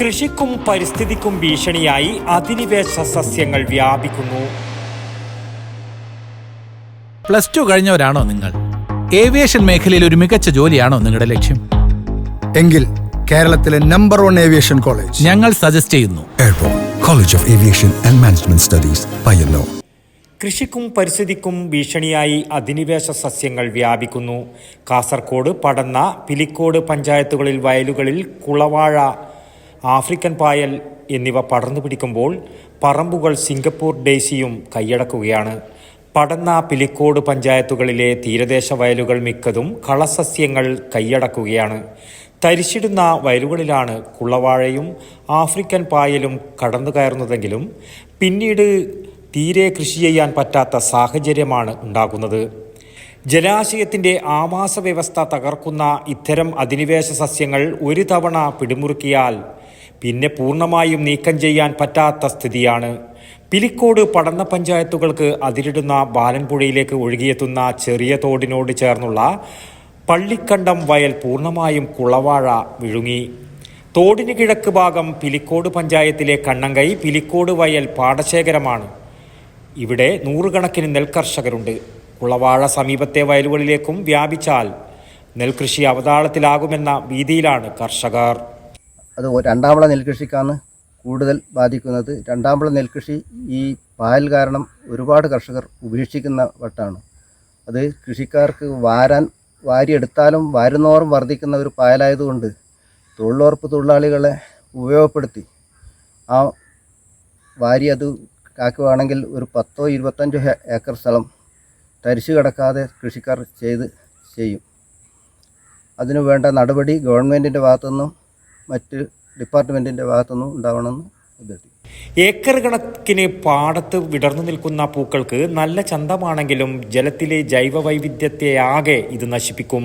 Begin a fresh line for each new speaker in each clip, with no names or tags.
കൃഷിക്കും പരിസ്ഥിതിക്കും ഭീഷണിയായി അധിനിവേശ സസ്യങ്ങൾ വ്യാപിക്കുന്നു.
പ്ലസ് ടു കഴിഞ്ഞവരാണോ നിങ്ങൾ? ഏവിയേഷൻ മേഖലയിൽ ഒരു മികച്ച ജോലിയാണോ നിങ്ങളുടെ ലക്ഷ്യം?
എങ്കിൽ കേരളത്തിലെ നമ്പർ വൺ ഏവിയേഷൻ കോളേജ്
ഞങ്ങൾ സജസ്റ്റ് ചെയ്യുന്നു.
Airport College of Aviation and Management Studies Payyanur.
കൃഷിക്കും പരിസ്ഥിതിക്കും ഭീഷണിയായി അധിനിവേശ സസ്യങ്ങൾ വ്യാപിക്കുന്നു. കാസർകോട് പടന്ന പിലിക്കോട് പഞ്ചായത്തുകളിൽ വയലുകളിൽ കുളവാഴ ആഫ്രിക്കൻ പായൽ എന്നിവ പടർന്നു പിടിക്കുമ്പോൾ പറമ്പുകൾ സിംഗപ്പൂർ ഡേസിയും കൈയടക്കുകയാണ്. പടന്ന പിലിക്കോട് പഞ്ചായത്തുകളിലെ തീരദേശ വയലുകൾ മിക്കതും കളസസ്യങ്ങൾ കൈയടക്കുകയാണ്. തരിശിടുന്ന വയലുകളിലാണ് കുള്ളവാഴയും ആഫ്രിക്കൻ പായലും കടന്നു കയറുന്നതെങ്കിലും പിന്നീട് തീരെ കൃഷി ചെയ്യാൻ പറ്റാത്ത സാഹചര്യമാണ് ഉണ്ടാകുന്നത്. ജലാശയത്തിന്റെ ആവാസ വ്യവസ്ഥ തകർക്കുന്ന ഇത്തരം അധിനിവേശ സസ്യങ്ങൾ ഒരു തവണ പിടിമുറുക്കിയാൽ പിന്നെ പൂർണമായും നീക്കം ചെയ്യാൻ പറ്റാത്ത സ്ഥിതിയാണ്. പിലിക്കോട് പടന്ന പഞ്ചായത്തുകൾക്ക് അതിരിടുന്ന ബാലൻപുഴയിലേക്ക് ഒഴുകിയെത്തുന്ന ചെറിയ തോടിനോട് ചേർന്നുള്ള പള്ളിക്കണ്ടം വയൽ പൂർണമായും കുളവാഴ വിഴുങ്ങി. തോടിന് കിഴക്ക് ഭാഗം പിലിക്കോട് പഞ്ചായത്തിലെ കണ്ണങ്കൈ പിലിക്കോട് വയൽ പാടശേഖരമാണ്. ഇവിടെ നൂറുകണക്കിന് നെൽകർഷകരുണ്ട്. കുളവാഴ സമീപത്തെ വയലുകളിലേക്കും വ്യാപിച്ചാൽ നെൽകൃഷി അവതാളത്തിലാകുമെന്ന ഭീതിയിലാണ് കർഷകർ.
അത് രണ്ടാമള നെൽകൃഷിക്കാണ് കൂടുതൽ ബാധിക്കുന്നത്. രണ്ടാമ്പള നെൽകൃഷി ഈ പായൽ കാരണം ഒരുപാട് കർഷകർ ഉപേക്ഷിക്കുന്ന വട്ടാണ്. അത് കൃഷിക്കാർക്ക് വാരാൻ വാരിയെടുത്താലും വാരുന്നോറും വർദ്ധിക്കുന്ന ഒരു പായലായതുകൊണ്ട് തൊഴിലുറപ്പ് തൊഴിലാളികളെ ഉപയോഗപ്പെടുത്തി ആ വാരി അത് കാക്കുകയാണെങ്കിൽ ഒരു പത്തോ ഇരുപത്തഞ്ചോ ഏക്കർ സ്ഥലം തരിച്ചു കിടക്കാതെ കൃഷിക്കാർ ചെയ്ത് ചെയ്യും. അതിനു വേണ്ട നടപടി ഗവൺമെന്റിന്റെ ഭാഗത്തുനിന്നും മറ്റ് ഡിപ്പാർട്ട്മെന്റിന്റെ ഭാഗത്തുനിന്നും ഉണ്ടാവണമെന്ന് അഭ്യർത്ഥിക്കും
ഏക്കർ കണക്കിന് പാടത്ത് വിടർന്നു നിൽക്കുന്ന പൂക്കൾക്ക് നല്ല ചന്തമാണെങ്കിലും ജലത്തിലെ ജൈവ വൈവിധ്യത്തെ ആകെ ഇത് നശിപ്പിക്കും.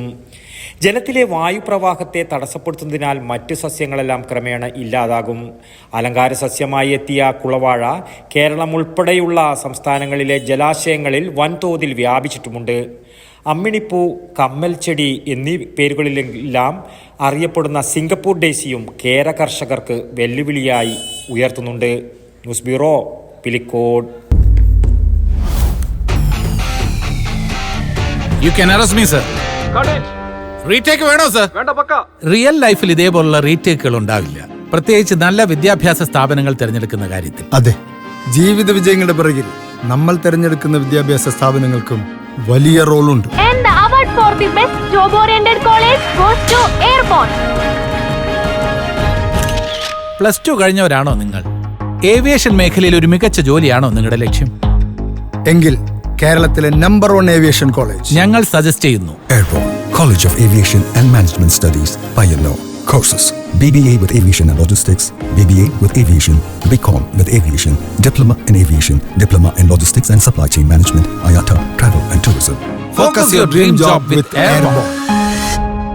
ജലത്തിലെ വായുപ്രവാഹത്തെ തടസ്സപ്പെടുത്തുന്നതിനാൽ മറ്റു സസ്യങ്ങളെല്ലാം ക്രമേണ ഇല്ലാതാകും. അലങ്കാര സസ്യമായി എത്തിയ കുളവാഴ കേരളം ഉൾപ്പെടെയുള്ള സംസ്ഥാനങ്ങളിലെ ജലാശയങ്ങളിൽ വൻതോതിൽ വ്യാപിച്ചിട്ടുമുണ്ട്. അമ്മിണിപ്പൂ കമ്മൽ ചെടി എന്നീ പേരുകളിലെല്ലാം അറിയപ്പെടുന്ന സിംഗപ്പൂർ ഡേസിയും കേര കർഷകർക്ക് വെല്ലുവിളിയായി ഉയർത്തുന്നുണ്ട്. News bureau Pilicode.
You can arrest me, sir. Cut sir retake വേണോ സർ റിയൽ ലൈഫിൽ ഇതേപോലുള്ള റീടേക്കുകൾ ഉണ്ടാവില്ല. പ്രത്യേകിച്ച് നല്ല വിദ്യാഭ്യാസ സ്ഥാപനങ്ങൾ തിരഞ്ഞെടുക്കുന്ന കാര്യത്തിൽ.
അതെ. ജീവിത വിജയങ്ങളുടെ പിറകിൽ നമ്മൾ തിരഞ്ഞെടുക്കുന്ന വിദ്യാഭ്യാസ സ്ഥാപനങ്ങൾക്കും വലിയ റോളുണ്ട്.
And the award for the best job oriented college goes to Airborne.
Plus two കഴിഞ്ഞവരാണോ നിങ്ങൾ? ഏവിയേഷൻ മേഖലയിൽ ഒരു മികച്ച ജോലിയാണോ നിങ്ങളുടെ ലക്ഷ്യം?
എങ്കിൽ കേരളത്തിലെ നമ്പർ വൺ ഏവിയേഷൻ കോളേജ്
ഞങ്ങൾ സജസ്റ്റ് ചെയ്യുന്നു.
Airborne. College of Aviation and Management Studies, Payyanur. Courses BBA with Aviation and Logistics, BBA with Aviation, BCom with Aviation, Diploma in Aviation, Diploma in Logistics and Supply Chain Management, IATA, Travel and Tourism.
Focus your dream job with Airborne.